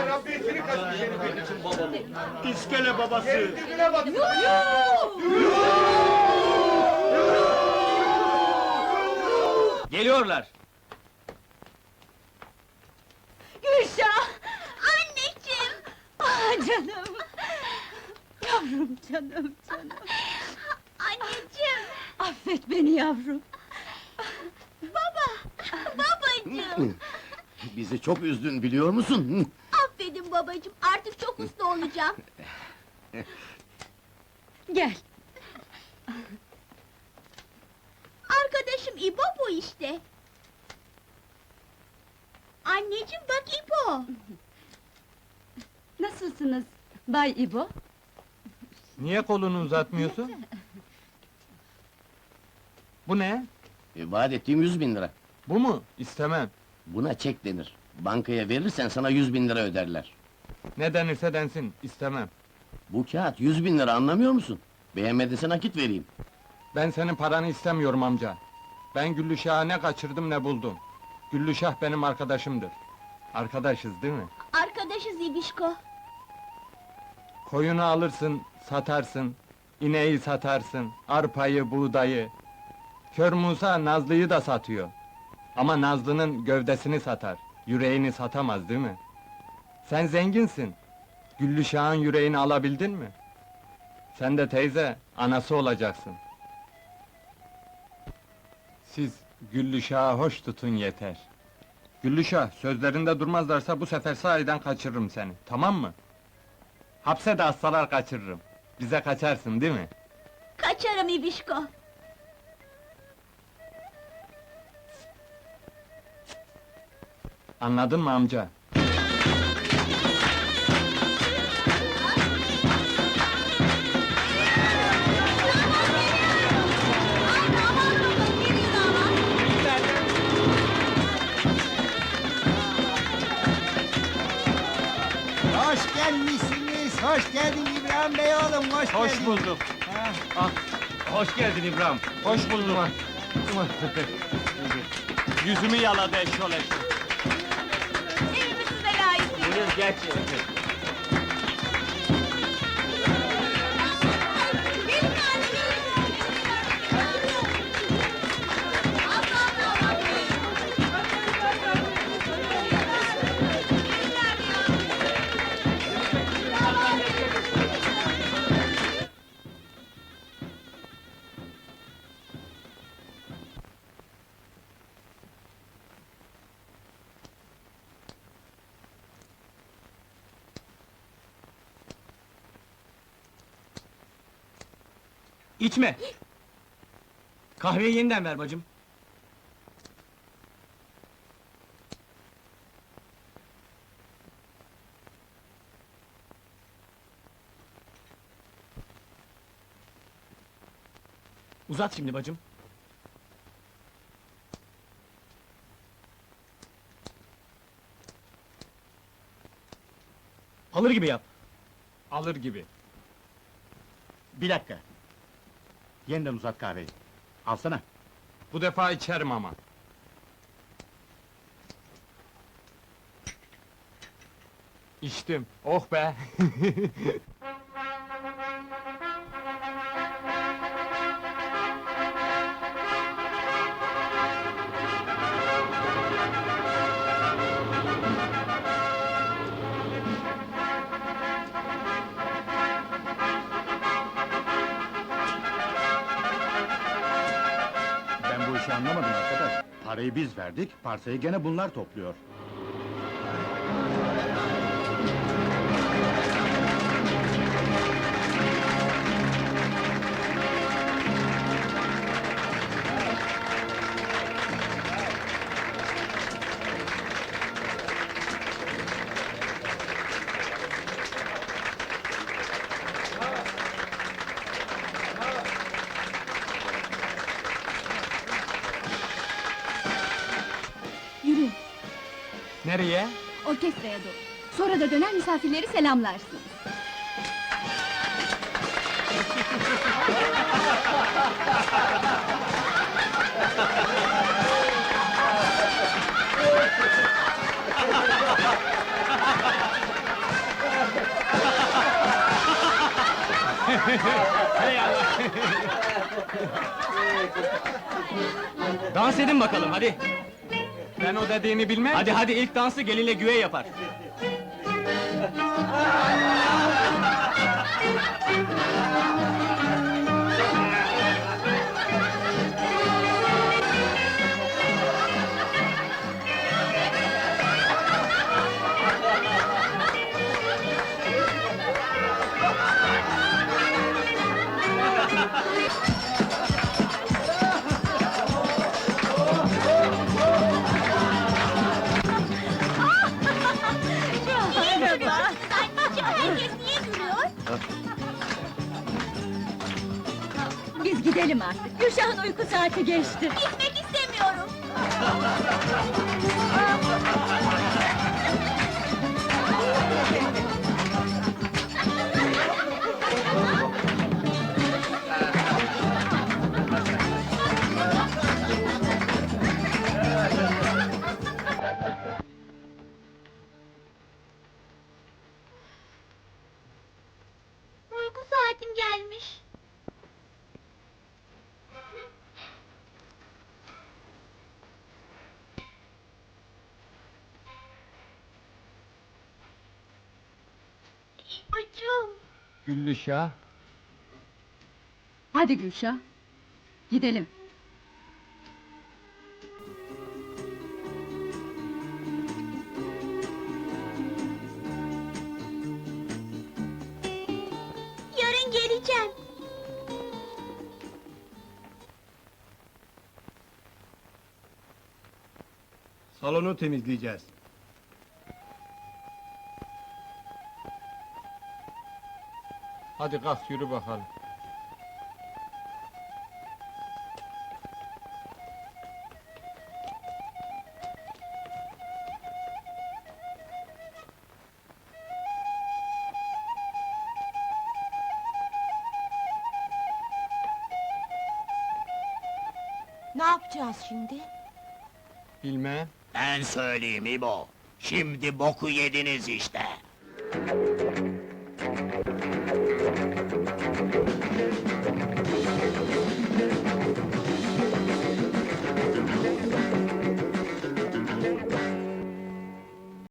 Hakikaten Rabbiyetini kaçmış herifin. İskele babası. Yerin dibine bak. Geliyorlar. Gülşah! Anneciğim! Ah canım! Yavrum canım canım! Anneciğim! Affet beni yavrum! Baba! Babacığım! Bizi çok üzdün biliyor musun? Artık çok uslu olacağım. Gel! Arkadaşım İbo bu işte. Anneciğim bak İbo! Nasılsınız Bay İbo? Niye kolunu uzatmıyorsun? Bu ne? E, vaat ettiğim yüz bin lira. Bu mu? İstemem. Buna çek denir. Bankaya verirsen sana yüz bin lira öderler. Ne denirse densin, istemem. Bu kağıt yüz bin lira anlamıyor musun? Beğenmediyse nakit vereyim. Ben senin paranı istemiyorum amca. Ben Güllüşah'ı ne kaçırdım ne buldum. Güllüşah benim arkadaşımdır. Arkadaşız değil mi? Arkadaşız İbişko. Koyunu alırsın, satarsın. ineği satarsın, arpayı, buğdayı. Kör Musa Nazlı'yı da satıyor. Ama Nazlı'nın gövdesini satar, yüreğini satamaz değil mi? Sen zenginsin. Güllüşah'ın yüreğini alabildin mi? Sen de teyze, anası olacaksın. Siz Güllüşah'ı hoş tutun yeter. Güllüşah, sözlerinde durmazlarsa bu sefer sahiden kaçırırım seni, tamam mı? Hapse de hastalar kaçırırım. Bize kaçarsın değil mi? Kaçarım İbişko. Anladın mı amca? İbrahim Bey oğlum, hoş, Hoş geldin. bulduk. Ah, hoş geldin İbrahim. Hoş buldum. Yüzümü yaladı eşşol eşşol. Evimi size layık. Buyur geç. İçme! Kahveyi yeniden ver bacım. Uzat şimdi bacım. Alır gibi yap. Alır gibi. Bir dakika. Yeniden uzat kahveyi. Alsana. Bu defa içerim ama. İçtim. Oh be! Bu işi anlamadım arkadaş. Parayı biz verdik, parsayı gene bunlar topluyor. Nereye? Orkestraya doğru. Sonra da döner misafirleri selamlarsınız. Hey Allah! Dans edin bakalım hadi. Ben o dediğini bilmem. Hadi hadi ilk dansı gelinle güve yapar. Biz gidelim artık. Gülşah'ın uyku saati geçti. Gitmek istemiyorum. Güllüşah. Hadi Gülşah. Gidelim. Yarın geleceğim. Salonu temizleyeceğiz. Hadi kalk yürü bakalım. Ne yapacağız şimdi? Bilmem. Ben söyleyeyim İbo. Şimdi boku yediniz işte.